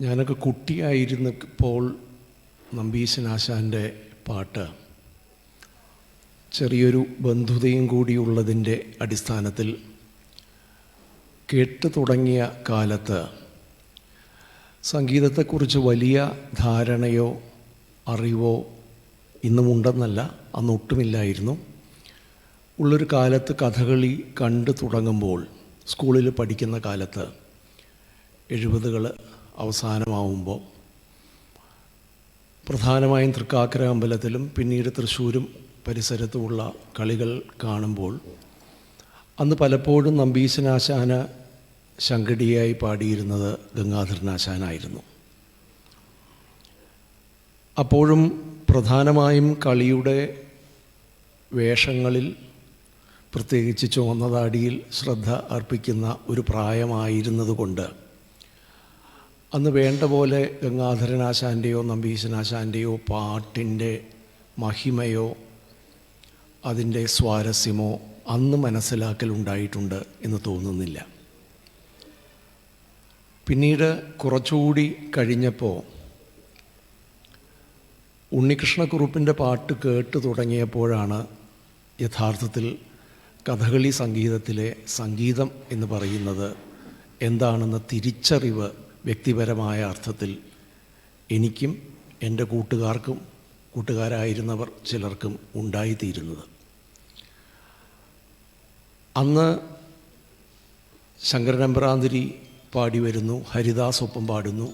ഞാനൊക്കെ കുട്ടിയായിരുന്നപ്പോൾ നമ്പീശൻ നമ്പീശനാശാന്റെ പാട്ട് ചെറിയൊരു ബന്ധുതയും കൂടിയുള്ളതിന്റെ അടിസ്ഥാനത്തിൽ കേട്ടു തുടങ്ങിയ കാലത്ത് സംഗീതത്തെക്കുറിച്ച് വലിയ ധാരണയോ അറിവോ ഇന്നുമുണ്ടെന്നല്ല അന്നൊട്ടുമില്ലായിരുന്നു. ഉള്ളൊരു കാലത്ത് കഥകളി കണ്ടു തുടങ്ങുമ്പോൾ സ്കൂളിൽ പഠിക്കുന്ന കാലത്ത് എഴുപതുകൾ അവസാനമാവുമ്പോൾ പ്രധാനമായും തൃക്കാക്കര അമ്പലത്തിലും പിന്നീട് തൃശ്ശൂരും പരിസരത്തുമുള്ള കളികൾ കാണുമ്പോൾ അന്ന് പലപ്പോഴും നമ്പീശനാശാന ശങ്കടിയായി പാടിയിരുന്നത് ഗംഗാധരനാശാനായിരുന്നു. അപ്പോഴും പ്രധാനമായും കളിയുടെ വേഷങ്ങളിൽ പ്രത്യേകിച്ച് ചുവന്നതാടിയിൽ ശ്രദ്ധ അർപ്പിക്കുന്ന ഒരു പ്രായമായിരുന്നതുകൊണ്ട് അന്ന് വേണ്ട പോലെ ഗംഗാധരനാശാന്റെയോ നമ്പീശനാശാന്റെയോ പാട്ടിന്റെ മഹിമയോ അതിന്റെ സ്വാരസ്യമോ അന്ന് മനസ്സിലാക്കലുണ്ടായിട്ടുണ്ട് എന്ന് തോന്നുന്നില്ല. പിന്നീട് കുറച്ചുകൂടി കഴിഞ്ഞപ്പോൾ ഉണ്ണികൃഷ്ണക്കുറുപ്പിന്റെ പാട്ട് കേട്ട് തുടങ്ങിയപ്പോഴാണ് യഥാർത്ഥത്തിൽ കഥകളി സംഗീതത്തിലെ സംഗീതം എന്ന് പറയുന്നത് എന്താണെന്ന തിരിച്ചറിവ് വ്യക്തിപരമായ അർത്ഥത്തിൽ എനിക്കും എന്റെ കൂട്ടുകാർക്കും കൂട്ടുകാരായിരുന്നവർ ചിലർക്കും ഉണ്ടായിത്തീരുന്നത്. അന്ന് ശങ്കരനമ്പ്രാന്തിരി പാടി വരുന്നു ഹരിദാസ് ഒപ്പം പാടുന്നു.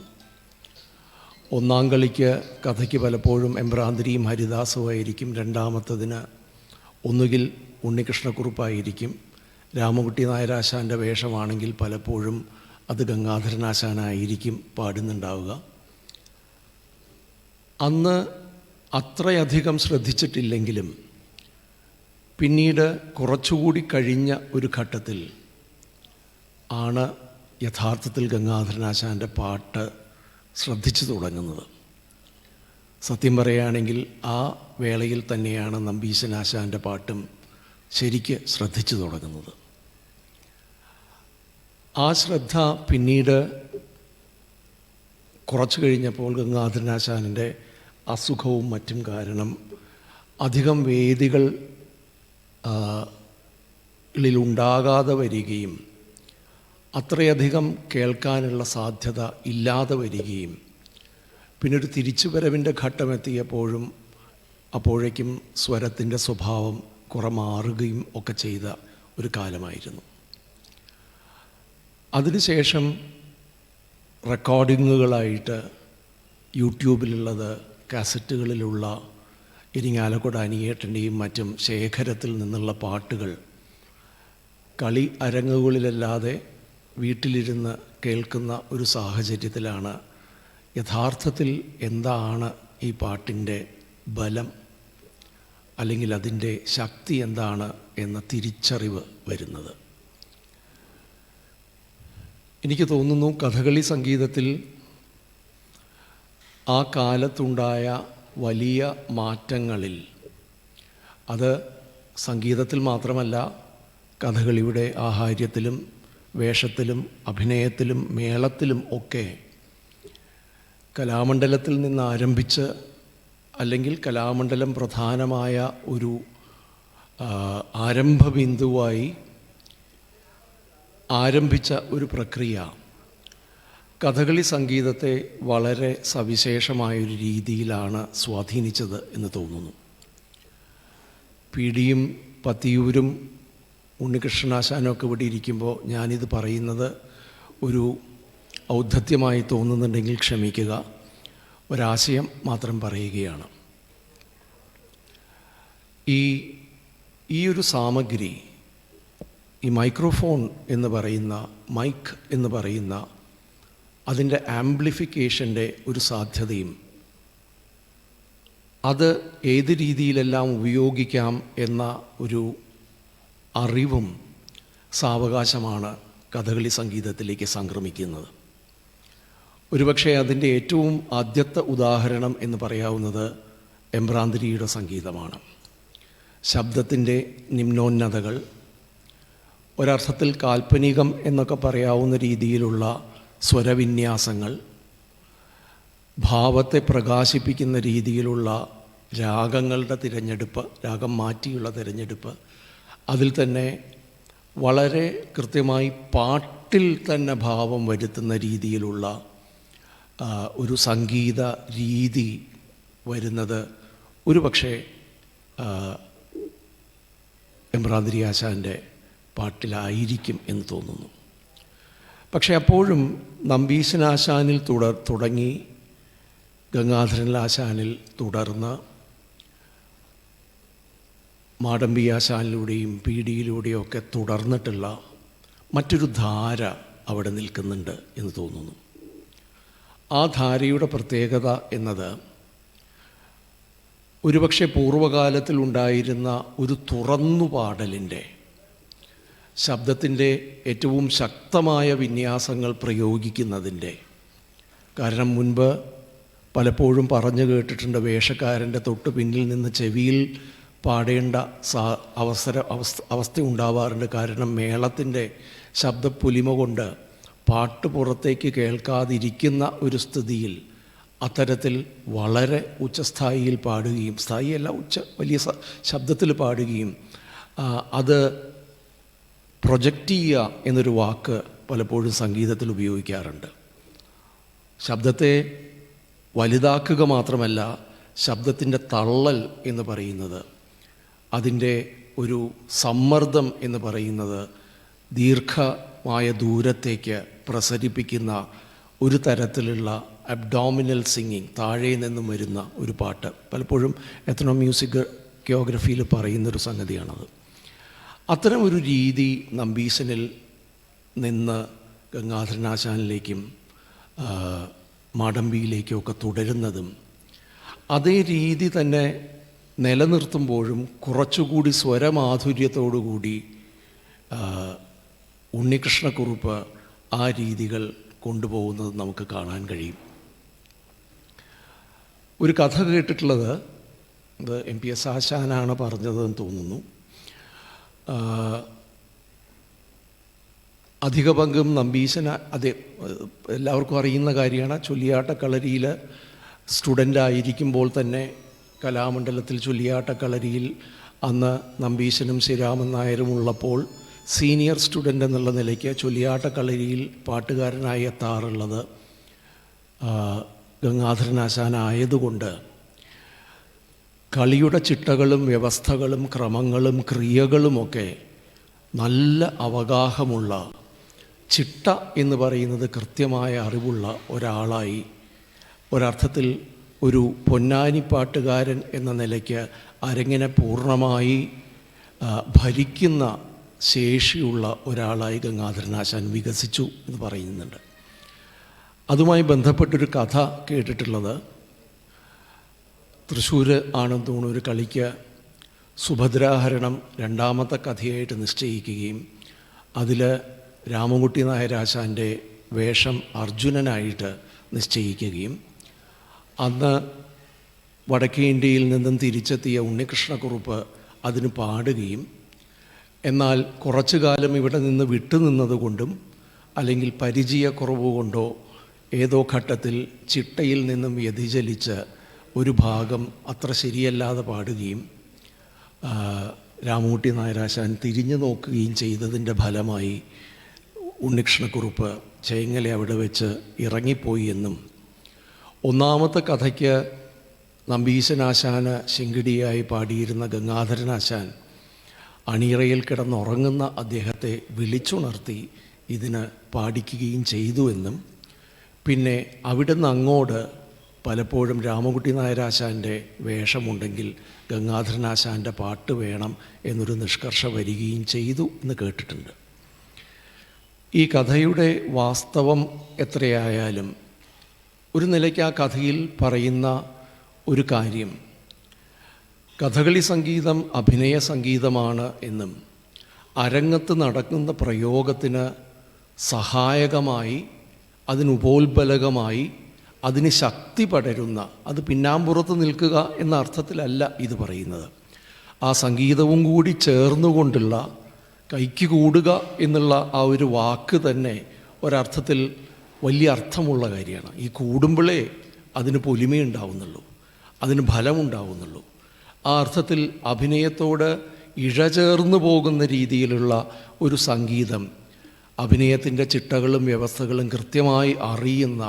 ഒന്നാം കളിക്ക് കഥയ്ക്ക് പലപ്പോഴും എംബ്രാന്തിരിയും ഹരിദാസുമായിരിക്കും രണ്ടാമത്തതിന് ഒന്നുകിൽ ഉണ്ണികൃഷ്ണക്കുറുപ്പായിരിക്കും. രാമകുട്ടി നായരാശാന്റെ വേഷമാണെങ്കിൽ പലപ്പോഴും അത് ഗംഗാധരനാശാനായിരിക്കും പാടുന്നുണ്ടാവുക. അന്ന് അത്രയധികം ശ്രദ്ധിച്ചിട്ടില്ലെങ്കിലും പിന്നീട് കുറച്ചുകൂടി കഴിഞ്ഞ ഒരു ഘട്ടത്തിൽ ആണ് യഥാർത്ഥത്തിൽ ഗംഗാധരനാശാന്റെ പാട്ട് ശ്രദ്ധിച്ചു തുടങ്ങുന്നത്. സത്യം പറയുകയാണെങ്കിൽ ആ വേളയിൽ തന്നെയാണ് നമ്പീശനാശാന്റെ പാട്ടും ശരിക്ക് ശ്രദ്ധിച്ചു തുടങ്ങുന്നത്. ആ ശ്രദ്ധ പിന്നീട് കുറച്ചു കഴിഞ്ഞപ്പോൾ ഗംഗാധരനാശാനിന്റെ അസുഖവും മറ്റും കാരണം അധികം വേദികൾ ളിലുണ്ടാകാതെ വരികയും അത്രയധികം കേൾക്കാനുള്ള സാധ്യത ഇല്ലാതെ വരികയും. പിന്നൊരു തിരിച്ചുവരവിന്റെ ഘട്ടമെത്തിയപ്പോഴും അപ്പോഴേക്കും സ്വരത്തിന്റെ സ്വഭാവം കുറമാറുകയും ഒക്കെ ചെയ്ത ഒരു കാലമായിരുന്നു. അതിനുശേഷം റെക്കോർഡിങ്ങുകളായിട്ട് യൂട്യൂബിലുള്ളത് കാസറ്റുകളിലുള്ള ഇരിങ്ങാലക്കുട അനിയേട്ടന്റെയും മറ്റും ശേഖരത്തിൽ നിന്നുള്ള പാട്ടുകൾ. കളി അരങ്ങുകളിലല്ലാതെ വീട്ടിലിരുന്ന് കേൾക്കുന്ന ഒരു സാഹചര്യത്തിലാണ് യഥാർത്ഥത്തിൽ എന്താണ് ഈ പാട്ടിന്റെ ബലം അല്ലെങ്കിൽ അതിന്റെ ശക്തി എന്താണ് എന്ന തിരിച്ചറിവ് വരുന്നത്. എനിക്ക് തോന്നുന്നു കഥകളി സംഗീതത്തിൽ ആ കാലത്തുണ്ടായ വലിയ മാറ്റങ്ങളിൽ അത് സംഗീതത്തിൽ മാത്രമല്ല കഥകളിയുടെ ആഹാര്യത്തിലും വേഷത്തിലും അഭിനയത്തിലും മേളത്തിലും ഒക്കെ കലാമണ്ഡലത്തിൽ നിന്ന് ആരംഭിച്ച് അല്ലെങ്കിൽ കലാമണ്ഡലം പ്രധാനമായ ഒരു ആരംഭ ബിന്ദുവായി ആരംഭിച്ച ഒരു പ്രക്രിയ. കഥകളി സംഗീതത്തെ വളരെ സവിശേഷമായൊരു രീതിയിലാണ് സ്വാധീനിച്ചത് എന്ന് തോന്നുന്നു. പിടിയും പത്തിയൂരും ഉണ്ണികൃഷ്ണനാശാനൊക്കെ ഇവിടെ ഇരിക്കുമ്പോൾ ഞാനിത് പറയുന്നത് ഒരു ഔദ്ധത്യമായി തോന്നുന്നുണ്ടെങ്കിൽ ക്ഷമിക്കുക. ഒരാശയം മാത്രം പറയുകയാണ്. ഈ ഈ ഒരു സാമഗ്രി ഈ മൈക്രോഫോൺ എന്ന് പറയുന്ന മൈക്ക് എന്ന് പറയുന്ന അതിന്റെ ആംപ്ലിഫിക്കേഷന്റെ ഒരു സാധ്യതയും അത് ഏത് രീതിയിലെല്ലാം ഉപയോഗിക്കാം എന്ന ഒരു അറിവും സാവകാശമാണ് കഥകളി സംഗീതത്തിലേക്ക് സംക്രമിക്കുന്നത്. ഒരുപക്ഷെ അതിന്റെ ഏറ്റവും ആദ്യത്തെ ഉദാഹരണം എന്ന് പറയാവുന്നത് എംബ്രാന്തിരിയുടെ സംഗീതമാണ്. ശബ്ദത്തിന്റെ നിമ്നോന്നതകൾ ഒരർത്ഥത്തിൽ കാൽപ്പനികം എന്നൊക്കെ പറയാവുന്ന രീതിയിലുള്ള സ്വരവിന്യാസങ്ങൾ ഭാവത്തെ പ്രകാശിപ്പിക്കുന്ന രീതിയിലുള്ള രാഗങ്ങളുടെ തിരഞ്ഞെടുപ്പ് രാഗം മാറ്റിയുള്ള തിരഞ്ഞെടുപ്പ് അതിൽ തന്നെ വളരെ കൃത്യമായി പാട്ടിൽ തന്നെ ഭാവം വരുത്തുന്ന രീതിയിലുള്ള ഒരു സംഗീത രീതി വരുന്നത് ഒരു പക്ഷേ ആശാന്റെ പാട്ടിലായിരിക്കും എന്ന് തോന്നുന്നു. പക്ഷെ അപ്പോഴും നമ്പീശനാശാനിൽ തുടർ തുടങ്ങി ഗംഗാധരനാശാനിൽ തുടർന്ന് മാടമ്പിയാശാനിലൂടെയും പീഡിയിലൂടെയും ഒക്കെ തുടർന്നിട്ടുള്ള മറ്റൊരു ധാര അവിടെ നിൽക്കുന്നുണ്ട് എന്ന് തോന്നുന്നു. ആ ധാരയുടെ പ്രത്യേകത എന്നത് ഒരുപക്ഷെ പൂർവകാലത്തിൽ ഉണ്ടായിരുന്ന ഒരു തുറന്നുപാടലിന്റെ ശബ്ദത്തിന്റെ ഏറ്റവും ശക്തമായ വിന്യാസങ്ങൾ പ്രയോഗിക്കുന്നതിന്റെ. കാരണം മുൻപ് പലപ്പോഴും പറഞ്ഞു കേട്ടിട്ടുണ്ട് വേഷക്കാരന്റെ തൊട്ട് പിന്നിൽ നിന്ന് ചെവിയിൽ പാടേണ്ട സാ അവസര അവസ്ഥ അവസ്ഥ ഉണ്ടാവാറുണ്ട്. കാരണം മേളത്തിന്റെ ശബ്ദപ്പൊലിമ കൊണ്ട് പാട്ട് പുറത്തേക്ക് കേൾക്കാതിരിക്കുന്ന ഒരു സ്ഥിതിയിൽ അത്തരത്തിൽ വളരെ ഉച്ചസ്ഥായിയിൽ പാടുകയും സ്ഥായിയല്ല ഉച്ച വലിയ ശബ്ദത്തിൽ പാടുകയും അത് പ്രൊജക്റ്റ് ചെയ്യുക എന്നൊരു വാക്ക് പലപ്പോഴും സംഗീതത്തിൽ ഉപയോഗിക്കാറുണ്ട്. ശബ്ദത്തെ വലുതാക്കുക മാത്രമല്ല ശബ്ദത്തിന്റെ തള്ളൽ എന്ന് പറയുന്നത് അതിന്റെ ഒരു സമ്മർദ്ദം എന്ന് പറയുന്നത് ദീർഘമായ ദൂരത്തേക്ക് പ്രസരിപ്പിക്കുന്ന ഒരു തരത്തിലുള്ള അബ്ഡോമിനൽ സിംഗിങ് താഴെ നിന്നും വരുന്ന ഒരു പാട്ട്. പലപ്പോഴും എത്രനോ മ്യൂസിക് കിയോഗ്രഫിയിൽ പറയുന്നൊരു സംഗതിയാണത്. അത്തരം ഒരു രീതി നമ്പീസനിൽ നിന്ന് ഗംഗാധരനാശാനിലേക്കും മാടമ്പിയിലേക്കും ഒക്കെ തുടരുന്നതും അതേ രീതി തന്നെ നിലനിർത്തുമ്പോഴും കുറച്ചുകൂടി സ്വരമാധുര്യത്തോടുകൂടി ഉണ്ണികൃഷ്ണക്കുറുപ്പ് ആ രീതികൾ കൊണ്ടുപോകുന്നത് നമുക്ക് കാണാൻ കഴിയും. ഒരു കഥ കേട്ടിട്ടുള്ളത് ഇത് എം പി എസ് ആശാനാണ് പറഞ്ഞതെന്ന് തോന്നുന്നു. അധിക പങ്കും നമ്പീശന അതെ എല്ലാവർക്കും അറിയുന്ന കാര്യമാണ്. ചൊല്ലിയാട്ടക്കളരിയിൽ സ്റ്റുഡന്റ് ആയിരിക്കുമ്പോൾ തന്നെ കലാമണ്ഡലത്തിൽ ചൊല്ലിയാട്ടക്കളരിയിൽ അന്ന് നമ്പീശനും ശ്രീരാമൻ നായരും ഉള്ളപ്പോൾ സീനിയർ സ്റ്റുഡന്റ് എന്നുള്ള നിലയ്ക്ക് ചൊല്ലിയാട്ടക്കളരിയിൽ പാട്ടുകാരനായി എത്താറുള്ളത് ഗംഗാധരനാശാനായതുകൊണ്ട് കളിയുടെ ചിട്ടകളും വ്യവസ്ഥകളും ക്രമങ്ങളും ക്രിയകളുമൊക്കെ നല്ല അവഗാഹമുള്ള ചിട്ട എന്ന് പറയുന്നത് കൃത്യമായ അറിവുള്ള ഒരാളായി. ഒരർത്ഥത്തിൽ ഒരു പൊന്നാനിപ്പാട്ടുകാരൻ എന്ന നിലയ്ക്ക് അരങ്ങിനെ പൂർണമായി ഭരിക്കുന്ന ശേഷിയുള്ള ഒരാളായി ഗംഗാധരനാശാൻ വികസിച്ചു എന്ന് പറയുന്നുണ്ട്. അതുമായി ബന്ധപ്പെട്ടൊരു കഥ കേട്ടിട്ടുള്ളത് തൃശ്ശൂർ ആണെന്ന് തോന്നുന്നു ഒരു കളിക്ക് സുഭദ്രാഹരണം രണ്ടാമത്തെ കഥയായിട്ട് നിശ്ചയിക്കുകയും അതിൽ രാമൻകുട്ടി നായരാശാന്റെ വേഷം അർജുനനായിട്ട് നിശ്ചയിക്കുകയും അന്ന് വടക്കേ ഇന്ത്യയിൽ നിന്നും തിരിച്ചെത്തിയ ഉണ്ണികൃഷ്ണക്കുറുപ്പ് അതിന് പാടുകയും എന്നാൽ കുറച്ചു കാലം ഇവിടെ നിന്ന് വിട്ടുനിന്നതുകൊണ്ടും അല്ലെങ്കിൽ പരിചയക്കുറവ് കൊണ്ടോ ഏതോ ഘട്ടത്തിൽ ചിട്ടയിൽ നിന്നും വ്യതിചലിച്ച് ഒരു ഭാഗം അത്ര ശരിയല്ലാതെ പാടുകയും രാമൂട്ടി നായരാശാൻ തിരിഞ്ഞു നോക്കുകയും ചെയ്തതിന്റെ ഫലമായി ഉണ്ണികൃഷ്ണക്കുറുപ്പ് ചേങ്ങല അവിടെ വെച്ച് ഇറങ്ങിപ്പോയി എന്നും ഒന്നാമത്തെ കഥയ്ക്ക് നമ്പീശനാശാന് ശിങ്കിടിയായി പാടിയിരുന്ന ഗംഗാധരനാശാൻ അണിയറയിൽ കിടന്നുറങ്ങുന്ന അദ്ദേഹത്തെ വിളിച്ചുണർത്തി ഇതിന് പാടിക്കുകയും ചെയ്തു എന്നും പിന്നെ അവിടുന്ന് അങ്ങോട്ട് പലപ്പോഴും രാമകുട്ടി നായരാശാന്റെ വേഷമുണ്ടെങ്കിൽ ഗംഗാധരനാശാന്റെ പാട്ട് വേണം എന്നൊരു നിഷ്കർഷ വരികയും ചെയ്തു എന്ന് കേട്ടിട്ടുണ്ട്. ഈ കഥയുടെ വാസ്തവം എത്രയായാലും ഒരു നിലയ്ക്ക് ആ കഥയിൽ പറയുന്ന ഒരു കാര്യം കഥകളി സംഗീതം അഭിനയ സംഗീതമാണ് എന്നും അരങ്ങത്ത് നടക്കുന്ന പ്രയോഗത്തിന് സഹായകമായി അതിനുപോത്ബലകമായി അതിന് ശക്തി പടരുന്ന അത് പിന്നാമ്പുറത്ത് നിൽക്കുക എന്ന അർത്ഥത്തിലല്ല ഇത് പറയുന്നത്. ആ സംഗീതവും കൂടി ചേർന്നുകൊണ്ടുള്ള കൈക്ക് കൂടുക എന്നുള്ള ആ ഒരു വാക്ക് തന്നെ ഒരർത്ഥത്തിൽ വലിയ അർത്ഥമുള്ള കാര്യമാണ്. ഈ കൂടുമ്പോഴേ അതിന് പൊലിമയുണ്ടാവുന്നുള്ളൂ അതിന് ഫലമുണ്ടാവുന്നുള്ളൂ ആ അർത്ഥത്തിൽ അഭിനയത്തോട് ഇഴചേർന്നു പോകുന്ന രീതിയിലുള്ള ഒരു സംഗീതം അഭിനയത്തിന്റെ ചിട്ടകളും വ്യവസ്ഥകളും കൃത്യമായി അറിയുന്ന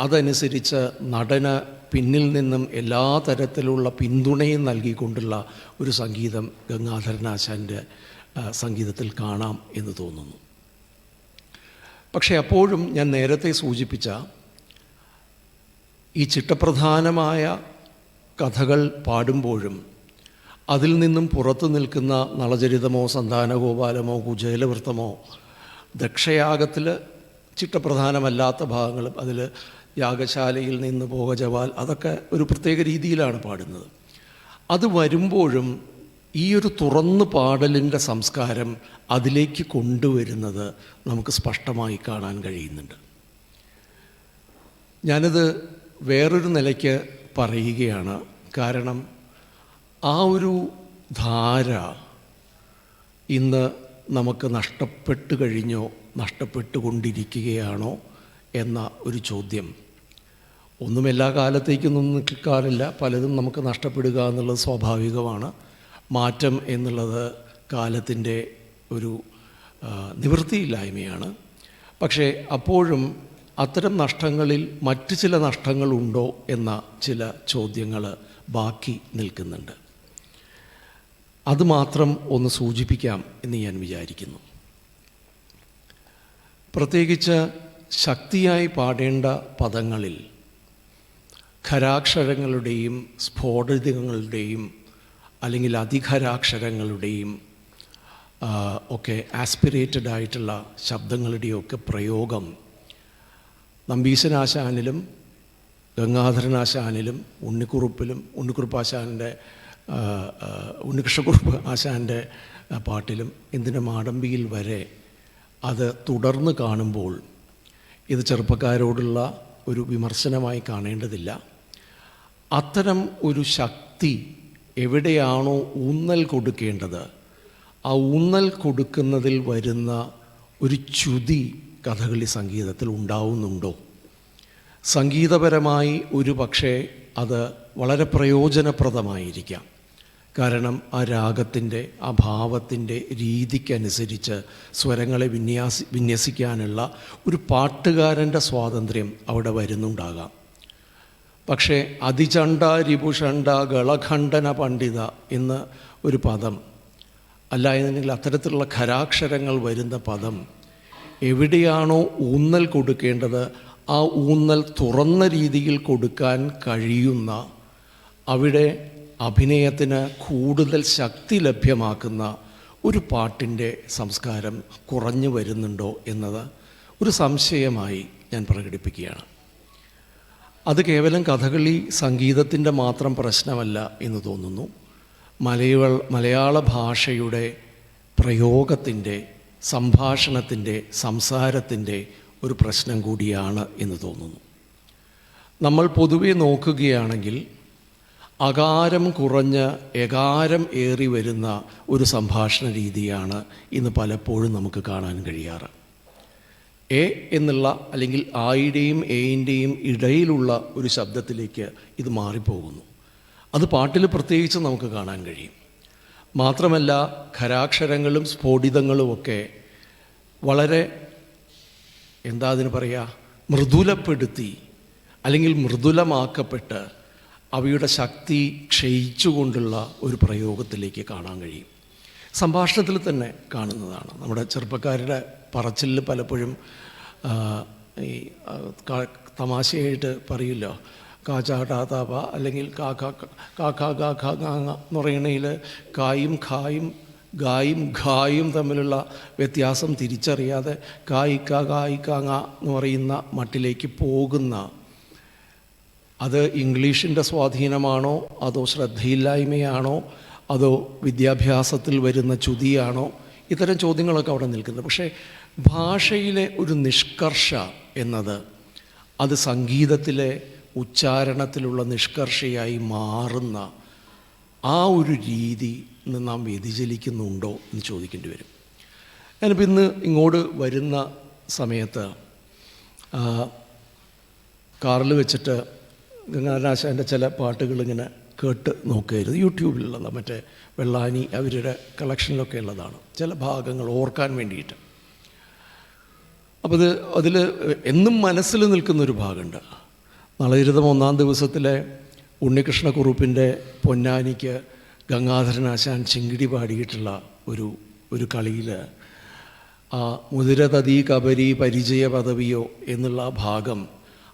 അതനുസരിച്ച് നടന് പിന്നിൽ നിന്നും എല്ലാ തരത്തിലുള്ള പിന്തുണയും നൽകിക്കൊണ്ടുള്ള ഒരു സംഗീതം ഗംഗാധരനാശാന്റെ സംഗീതത്തിൽ കാണാം എന്ന് തോന്നുന്നു. പക്ഷേ അപ്പോഴും ഞാൻ നേരത്തെ സൂചിപ്പിച്ച ഈ ചിട്ടപ്രധാനമായ കഥകൾ പാടുമ്പോഴും അതിൽ നിന്നും പുറത്തു നിൽക്കുന്ന നളചരിതമോ സന്താനഗോപാലമോ കുചേലവൃത്തമോ ദക്ഷയാഗത്തിൽ ചിട്ടപ്രധാനമല്ലാത്ത ഭാഗങ്ങളും അതിൽ യാഗശാലയിൽ നിന്ന് പോകജവാൽ അതൊക്കെ ഒരു പ്രത്യേക രീതിയിലാണ് പാടുന്നത്. അത് വരുമ്പോഴും ഈ ഒരു തുറന്നു പാടലിന്റെ സംസ്കാരം അതിലേക്ക് കൊണ്ടുവരുന്നത് നമുക്ക് സ്പഷ്ടമായി കാണാൻ കഴിയുന്നുണ്ട്. ഞാനിത് വേറൊരു നിലയ്ക്ക് പറയുകയാണ്. കാരണം ആ ഒരു ധാര ഇന്ന് നമുക്ക് നഷ്ടപ്പെട്ടു കഴിഞ്ഞോ നഷ്ടപ്പെട്ടുകൊണ്ടിരിക്കുകയാണോ എന്ന ഒരു ചോദ്യം ഒന്നും എല്ലാ കാലത്തേക്കും ഒന്നും നിൽക്കാറില്ല. പലതും നമുക്ക് നഷ്ടപ്പെടുക എന്നുള്ളത് സ്വാഭാവികമാണ്. മാറ്റം എന്നുള്ളത് കാലത്തിന്റെ ഒരു നിവൃത്തിയില്ലായ്മയാണ്. പക്ഷേ അപ്പോഴും അത്തരം നഷ്ടങ്ങളിൽ മറ്റ് ചില നഷ്ടങ്ങളുണ്ടോ എന്ന ചില ചോദ്യങ്ങൾ ബാക്കി നിൽക്കുന്നുണ്ട്. അതുമാത്രം ഒന്ന് സൂചിപ്പിക്കാം എന്ന് ഞാൻ വിചാരിക്കുന്നു. പ്രത്യേകിച്ച് ശക്തിയായി പാടേണ്ട പദങ്ങളിൽ ഖരാക്ഷരങ്ങളുടെയും സ്ഫോടകങ്ങളുടെയും അല്ലെങ്കിൽ അധിഖരാക്ഷരങ്ങളുടെയും ഒക്കെ ആസ്പിറേറ്റഡ് ആയിട്ടുള്ള ശബ്ദങ്ങളുടെയും ഒക്കെ പ്രയോഗം നമ്പീശനാശാനിലും ഗംഗാധരനാശാനിലും ഉണ്ണിക്കുറുപ്പിലും ഉണ്ണിക്കുറുപ്പാശാന്റെ ഉണ്ണികൃഷ്ണക്കുറുപ്പ് ആശാന്റെ പാട്ടിലും എന്തിന്റെ മാടമ്പിയിൽ വരെ അത് തുടർന്ന് കാണുമ്പോൾ ഇത് ചെറുപ്പക്കാരോടുള്ള ഒരു വിമർശനമായി കാണേണ്ടതില്ല. അത്തരം ഒരു ശക്തി എവിടെയാണോ ഊന്നൽ കൊടുക്കേണ്ടത് ആ ഊന്നൽ കൊടുക്കുന്നതിൽ വരുന്ന ഒരു ചുതി കഥകളി സംഗീതത്തിൽ ഉണ്ടാവുന്നുണ്ടോ? സംഗീതപരമായി ഒരു പക്ഷേ അത് വളരെ പ്രയോജനപ്രദമായിരിക്കാം. കാരണം ആ രാഗത്തിന്റെ ആ ഭാവത്തിന്റെ രീതിക്കനുസരിച്ച് സ്വരങ്ങളെ വിന്യാസി വിന്യസിക്കാനുള്ള ഒരു പാട്ടുകാരന്റെ സ്വാതന്ത്ര്യം അവിടെ വരുന്നുണ്ടാകാം. പക്ഷേ അതിചണ്ട രിപുഷണ്ട ഗളഖണ്ഡന പണ്ഡിത എന്ന് ഒരു പദം. അല്ല എന്നുണ്ടെങ്കിൽ അത്തരത്തിലുള്ള ഖരാക്ഷരങ്ങൾ വരുന്ന പദം. എവിടെയാണോ ഊന്നൽ കൊടുക്കേണ്ടത് ആ ഊന്നൽ തുറന്ന രീതിയിൽ കൊടുക്കാൻ കഴിയുന്ന അവിടെ അഭിനയത്തിന് കൂടുതൽ ശക്തി ലഭ്യമാക്കുന്ന ഒരു പാട്ടിന്റെ സംസ്കാരം കുറഞ്ഞു വരുന്നുണ്ടോ എന്നത് ഒരു സംശയമായി ഞാൻ പ്രകടിപ്പിക്കുകയാണ്. അത് കേവലം കഥകളി സംഗീതത്തിന്റെ മാത്രം പ്രശ്നമല്ല എന്ന് തോന്നുന്നു. മലയാള മലയാള ഭാഷയുടെ പ്രയോഗത്തിന്റെ സംഭാഷണത്തിന്റെ സംസാരത്തിന്റെ ഒരു പ്രശ്നം കൂടിയാണ് എന്ന് തോന്നുന്നു. നമ്മൾ പൊതുവെ നോക്കുകയാണെങ്കിൽ അകാരം കുറഞ്ഞ് എകാരം ഏറി വരുന്ന ഒരു സംഭാഷണ രീതിയാണ് ഇന്ന് പലപ്പോഴും നമുക്ക് കാണാൻ കഴിയാറ്. എ എന്നുള്ള അല്ലെങ്കിൽ ആയിടെയും എയിന്റെയും ഇടയിലുള്ള ഒരു ശബ്ദത്തിലേക്ക് ഇത് മാറിപ്പോകുന്നു. അത് പാട്ടിൽ പ്രത്യേകിച്ച് നമുക്ക് കാണാൻ കഴിയും. മാത്രമല്ല ഖരാക്ഷരങ്ങളും സ്ഫോടിതങ്ങളുമൊക്കെ വളരെ എന്താ അതിന് പറയുക മൃദുലപ്പെടുത്തി അല്ലെങ്കിൽ മൃദുലമാക്കപ്പെട്ട് അവയുടെ ശക്തി ക്ഷയിച്ചുകൊണ്ടുള്ള ഒരു പ്രയോഗത്തിലേക്ക് കാണാൻ കഴിയും. സംഭാഷണത്തിൽ തന്നെ കാണുന്നതാണ്. നമ്മുടെ ചെറുപ്പക്കാരുടെ പറച്ചിലിൽ പലപ്പോഴും ഈ തമാശയായിട്ട് പറയില്ലോ. കാച്ചാട്ടാത്താപ അല്ലെങ്കിൽ കാക്ക കാക്ക കാക്ക എന്ന് പറയണതിൽ കായും ഖായും ഗായും ഖായും തമ്മിലുള്ള വ്യത്യാസം തിരിച്ചറിയാതെ കായിക്ക കായിക്കാങ്ങ എന്ന് പറയുന്ന മട്ടിലേക്ക് പോകുന്ന അത് ഇംഗ്ലീഷിന്റെ സ്വാധീനമാണോ? അതോ ശ്രദ്ധയില്ലായ്മയാണോ? അതോ വിദ്യാഭ്യാസത്തിൽ വരുന്ന ചുതിയാണോ? ഇത്തരം ചോദ്യങ്ങളൊക്കെ അവിടെ നിൽക്കുന്നത് പക്ഷേ ഭാഷയിലെ ഒരു നിഷ്കർഷ എന്നത് അത് സംഗീതത്തിലെ ഉച്ചാരണത്തിലുള്ള നിഷ്കർഷയായി മാറുന്ന ആ ഒരു രീതി നാം വ്യതിചലിക്കുന്നുണ്ടോ എന്ന് ചോദിക്കേണ്ടി വരും. ഞാനിപ്പോൾ ഇന്ന് ഇങ്ങോട്ട് വരുന്ന സമയത്ത് കാറിൽ വെച്ചിട്ട് ഗംഗാനാശാന്റെ ചില പാട്ടുകൾ ഇങ്ങനെ കേട്ട് നോക്കുകയായിരുന്നു യൂട്യൂബിലുള്ള മറ്റേ വെള്ളാനി അവരുടെ കളക്ഷനിലൊക്കെ ഉള്ളതാണ്. ചില ഭാഗങ്ങൾ ഓർക്കാൻ വേണ്ടിയിട്ട്. അപ്പോൾ ഇത് അതിൽ എന്നും മനസ്സിൽ നിൽക്കുന്നൊരു ഭാഗമുണ്ട്. നളചരിതം ഒന്നാം ദിവസത്തിലെ ഉണ്ണികൃഷ്ണ കുറുപ്പിന്റെ പൊന്നാനിക്ക് ഗംഗാധരനാശാൻ ചിങ്കിടി പാടിയിട്ടുള്ള ഒരു ഒരു കളിയിൽ ആ മുതിരതീ കബരി പരിചയ പദവിയോ എന്നുള്ള ഭാഗം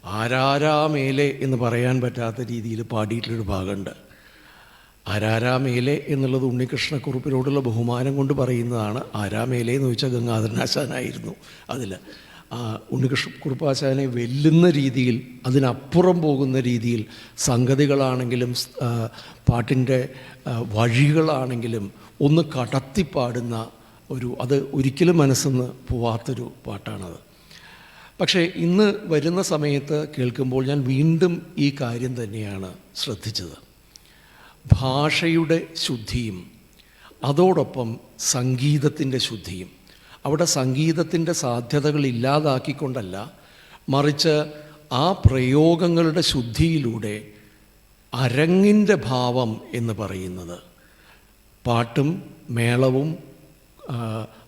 ആരാരാ മേലെ എന്ന് പറയാൻ പറ്റാത്ത രീതിയിൽ പാടിയിട്ടുള്ളൊരു ഭാഗമുണ്ട്. ആരാരാ മേലെ എന്നുള്ളത് ഉണ്ണികൃഷ്ണക്കുറുപ്പിനോടുള്ള ബഹുമാനം കൊണ്ട് പറയുന്നതാണ്. ആരാ മേലെ എന്ന് ചോദിച്ചാൽ ഗംഗാധരനാശാനായിരുന്നു അതിൽ. ഉണ്ണികൃഷ്ണ കുറുപ്പാശാനെ വെല്ലുന്ന രീതിയിൽ അതിനപ്പുറം പോകുന്ന രീതിയിൽ സംഗതികളാണെങ്കിലും പാട്ടിന്റെ വഴികളാണെങ്കിലും ഒന്ന് കടത്തിപ്പാടുന്ന ഒരു അത് ഒരിക്കലും മനസ്സെന്ന് പോവാത്തൊരു പാട്ടാണത്. പക്ഷേ ഇന്ന് വരുന്ന സമയത്ത് കേൾക്കുമ്പോൾ ഞാൻ വീണ്ടും ഈ കാര്യം തന്നെയാണ് ശ്രദ്ധിച്ചത്. ഭാഷയുടെ ശുദ്ധിയും അതോടൊപ്പം സംഗീതത്തിന്റെ ശുദ്ധിയും. അവിടെ സംഗീതത്തിന്റെ സാധ്യതകൾ ഇല്ലാതാക്കിക്കൊണ്ടല്ല മറിച്ച് ആ പ്രയോഗങ്ങളുടെ ശുദ്ധിയിലൂടെ അരങ്ങിന്റെ ഭാവം എന്ന് പറയുന്നത്. പാട്ടും മേളവും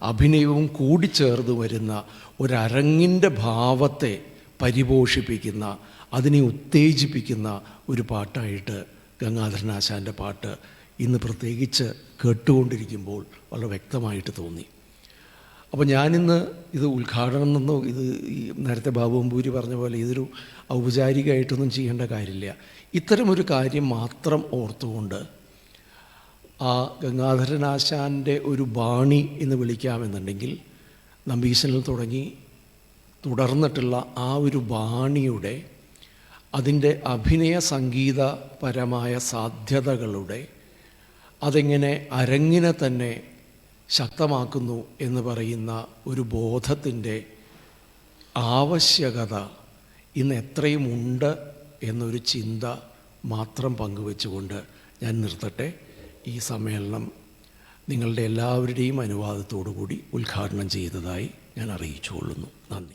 അഭിനയവും കൂടിച്ചേർന്ന് വരുന്ന ഒരരങ്ങിന്റെ ഭാവത്തെ പരിപോഷിപ്പിക്കുന്ന അതിനെ ഉത്തേജിപ്പിക്കുന്ന ഒരു പാട്ടായിട്ട് ഗംഗാധരനാശാന്റെ പാട്ട് ഇന്ന് പ്രത്യേകിച്ച് കേട്ടുകൊണ്ടിരിക്കുമ്പോൾ വളരെ വ്യക്തമായിട്ട് തോന്നി. അപ്പോൾ ഞാനിന്ന് ഇത് ഉദ്ഘാടനം എന്നോ ഇത് ഈ നേരത്തെ ബാബുമ്പൂരി പറഞ്ഞ പോലെ ഇതൊരു ഔപചാരികമായിട്ടൊന്നും ചെയ്യേണ്ട കാര്യമില്ല. ഇത്തരമൊരു കാര്യം മാത്രം ഓർത്തുകൊണ്ട് ആ ഗംഗാധരനാശാന്റെ ഒരു ബാണി എന്ന് വിളിക്കാമെന്നുണ്ടെങ്കിൽ നമ്പീശനിൽ തുടങ്ങി തുടർന്നിട്ടുള്ള ആ ഒരു ബാണിയുടെ അതിന്റെ അഭിനയ സംഗീതപരമായ സാധ്യതകളുടെ അതെങ്ങനെ അരങ്ങിനെ തന്നെ ശക്തമാക്കുന്നു എന്ന് പറയുന്ന ഒരു ബോധത്തിന്റെ ആവശ്യകത ഇന്ന് എത്രയും ഉണ്ട് എന്നൊരു ചിന്ത മാത്രം പങ്കുവെച്ചുകൊണ്ട് ഞാൻ നിർത്തട്ടെ. ഈ സമ്മേളനം നിങ്ങളുടെ എല്ലാവരുടെയും അനുവാദത്തോടു കൂടി ഉദ്ഘാടനം ചെയ്തതായി ഞാൻ അറിയിച്ചുകൊള്ളുന്നു. നന്ദി.